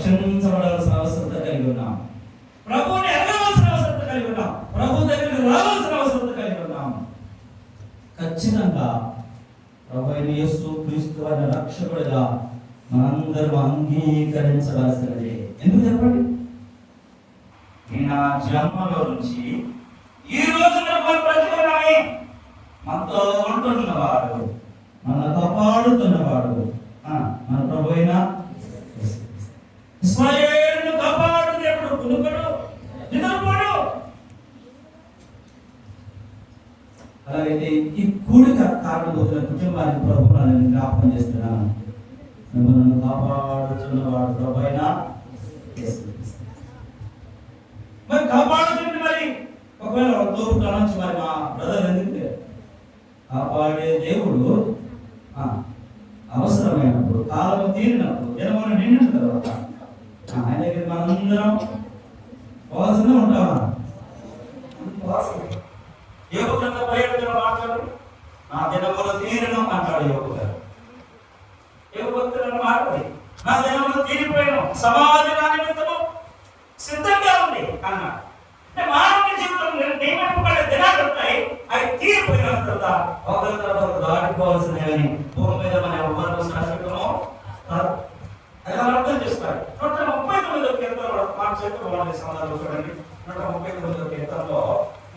రక్షించబడాల్సిన అవసరత కలిగి ఉన్నాం. ప్రభువుని ఎరగవలసిన అవసరత కలిగి ఉన్నాం. ప్రభు దగ్గరికి రావాల్సిన అవసరత కలిగి ఉన్నాం. ఖచ్చితంగా ప్రభు యేసు క్రీస్తు అనే రక్షకుడిగా మనందరం అంగీకరించవలసినది. ఎందుకు చెప్పండి? నేను ఆ జన్మలో నుంచి ఈ రోజు వరకు మనతో ఉంటున్నవాడు మన కాపాడుతున్నవాడు. మన ప్రభు అయిన ఇస్రాయేలును కాపాడు దేవుడు కునుకడు నిద్రపోడు అలాగైతే ఈ కూడిక కారణభూతుల కుటుంబానికి ప్రభు నేను జ్ఞాపకం చేస్తున్నాను మిమ్మల్ని కాపాడుతున్నవాడు ప్రభు అయిన మరి కాపాడుతుంది మరి. ఒకవేళ తోపు నుంచి మరి మా బ్రదర్ ఎందుకు కాపాడే దేవుడు అవసరమైనప్పుడు కాలం తీరినప్పుడు జనములు నిండిన తర్వాత ఆయన దగ్గర మనందరం పోవాల్సిందే ఉంటామా పోవాల్సిందే. యోగ గ్రంథ పర్యటన మాట్లాడు? నా దినములు తీరను అంటాడు యోగు గారు. యోగ భక్తులను మాట్లాడి. నా దినములు తీరిపోయాను. సమాధి నా నిమిత్తము సిద్ధంగా ఉంది అన్నాడు. అంటే మానవ జీవితంలో నియమింపబడే దినాలు ఉంటాయి. అవి తీరిపోయిన తర్వాత ఒకరి తర్వాత ఒకరు పూర్వం అని భూమి మీద మన ఎవరు శాశ్వతమో కాదు. అది మనం అర్థం చేసుకోవాలి నూట ముప్పై తొమ్మిదో కీర్తనలో మాట చేతి బాగుంది సమాధానం చూడండి నూట ముప్పై తొమ్మిదో కీర్తనలో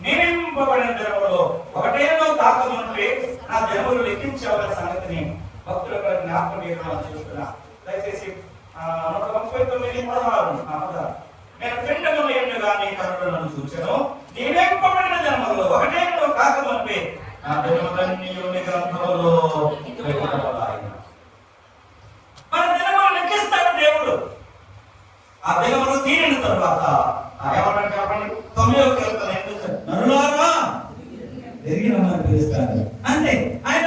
నియమింపబడిన దినములో ఒకటేనో తాకముంటే నా జనములు లెక్కించవలసిన సంగతిని భక్తుల యొక్క జ్ఞాపకం చేయడం చూస్తున్నా దయచేసి ఆ, నూట ముప్పై తొమ్మిది పదహారు ఆ, పదహారు నేను పిండములు ఎండు గాని కరుణను చూచెను. నియమింపబడిన జన్మలో ఒకటేనో కాకముంటే నా జన్మలన్నీ గ్రంథంలో మన జన్మలు లెక్కిస్తాడు దేవుడు. ఆ దినములు తీరిన తర్వాత చెప్పండి తొమ్మిదో కీర్తన ఎందుకు నరులారా తిరిగి రమ్మని పిలుస్తాడు. అంతే. ఆయన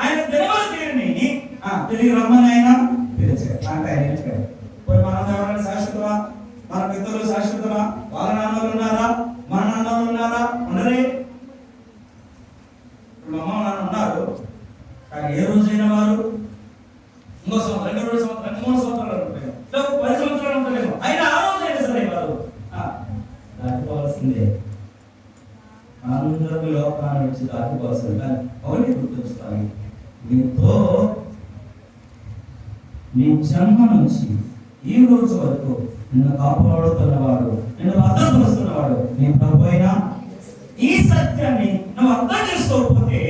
ఆయన దినములు తీరిని తిరిగి రమ్మని ఆయన పిలిచాడు అంటే ఆయన పిలిచాడు ఇప్పుడు మన ఎవరైనా శాశ్వతమా మన పితరులు శాశ్వతమా వాళ్ళ నాన్నలు ఉన్నారా మన నాన్నలు ఉన్నారా ఉండరే ఇప్పుడు అమ్మ నాన్న ఉన్నారు కానీ ఏ రోజైనా వారు ఇంకో సంవత్సరం రెండు రెండు సంవత్సరం రెండు మూడు సంవత్సరాలు ఉంటాయి పది సంవత్సరాలు ఉంటాయేమో అయినా ఆ రోజు అయినా సరే వారు. ఆ, దాటిపోవాల్సిందే అందరూ లోకాన్ని వచ్చి దాటిపోవాల్సింది కానీ ఒకటి గుర్తుంచుకోవాలి మీతో నీ జన్మ నుంచి ఈ రోజు వరకు నిన్ను కాపాడుతున్నవాడు నిన్ను భద్రపరుస్తున్నవాడు నీ ప్రభు అయినా ఈ సత్యాన్ని నువ్వు అర్థం చేసుకోకపోతే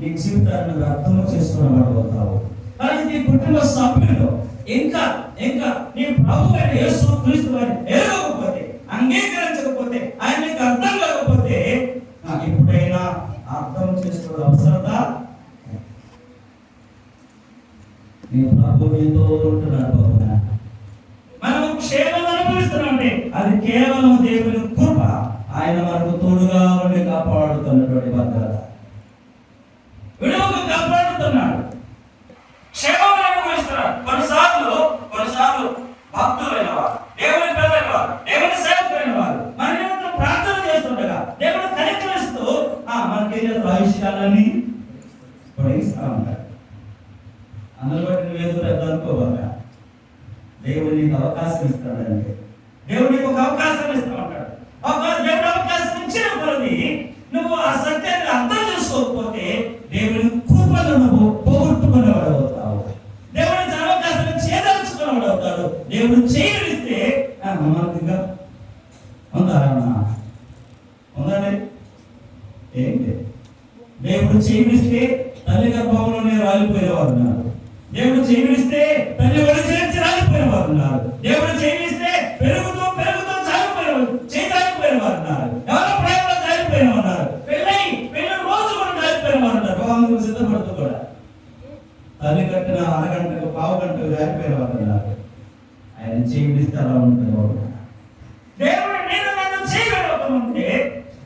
నీ జీవితాన్ని నువ్వు అర్థం చేసుకున్నవాడు అవుతావు. కానీ నీ కుటుంబ సభ్యులు ఇంకా ఇంకా నీ ప్రభు అయిన యేసు క్రీస్తు వారిని ఎరగకపోతే అంగీకరించకపోతే ఆయన నీకు అర్థం కాకపోతే ఆ, ఎప్పుడైనా అర్థం చేసుకోవడం అవసరత నీ ప్రభు నీతో ఉంటున్నాడు బాబునా మనం క్షేమం అనుభవిస్తున్నామంటే అది కేవలం దేవుని కృప. ఆయన మనకు తోడుగా ఉండి కాపాడుతున్నటువంటి భద్రత. విడువకు కాపాడుతున్నాడు. క్షేమం అనుభవిస్తున్నాడు. కొన్నిసార్లు కొన్నిసార్లు భక్తులైన వారు దేవుని పిల్లలైన వారు దేవుని సేవకులైన వారు మన ప్రార్థన చేస్తుండగా దేవుడు కనికరిస్తూ ఆ మనకి ఆయుష్యాలని పొడిగిస్తా దేవుడు అది బట్టి అనుకోవాలా? దేవుడు నీకు అవకాశం ఇస్తాడంటే. దేవుడు నీకు ఒక అవకాశం ఇస్తా ఉంటాడు. దేవుడు అవకాశం ఇచ్చిన కొలది నువ్వు ఆ సత్యాన్ని అర్థం చేసుకోకపోతే దేవుని కృపను నువ్వు పోగొట్టుకునేవాడు అవుతావు. దేవుడి తన అవకాశం చేదలుచుకునేవాడు అవుతాడు. దేవుడు చేయగలిస్తే మనకి ఉందా ఉందండి ఏంటి దేవుడు చేయనిస్తే తల్లి గర్భంలోనే రాలిపోయేవాడు ఉన్నారు దేవుడు చేయనిస్తే తల్లి ఒడి చేర్చి రాలిపోయేవారు ఉన్నారు. దేవుడు చేయనిస్తే పెరుగుతూ పెరుగుతూ చాలిపోయిన చాలిపోయేవారు వారు ఉన్నారు. ఎవరో ప్రేమలో చాలిపోయిన ఉన్నారు. పెళ్ళై పెళ్ళి రోజు కూడా చాలిపోయిన వారు ఉన్నారు. వివాహం సిద్ధపడుతూ కూడా. తల్లి కట్టిన అరగంటకు పావు గంటకు జారిపోయిన వారు ఉన్నారు. ఆయన చేయనిస్తే అలా ఉంటుంది వాడు. దేవుడు నేను నన్ను చేయగలకుంటే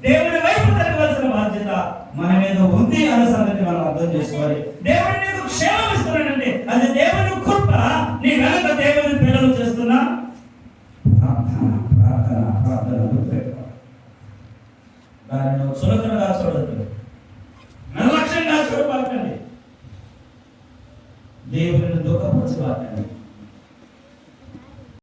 దేవుడి వైపు తిరగవలసిన బాధ్యత మన మీద ఉంది అనే సంగతి మనం అర్థం చేసుకోవాలి. దేవుడు నీకు క్షేమం ఇస్తున్నాడు అది దేవుని కృప. నీ వెనక దేవుని పిల్లలు చేస్తున్నా. ప్రార్థన ప్రార్థన ప్రార్థన దాన్ని సులభంగా చూడద్దు నిర్లక్ష్యంగా చూడబాకండి. దేవుని దుఃఖపరచబాకండి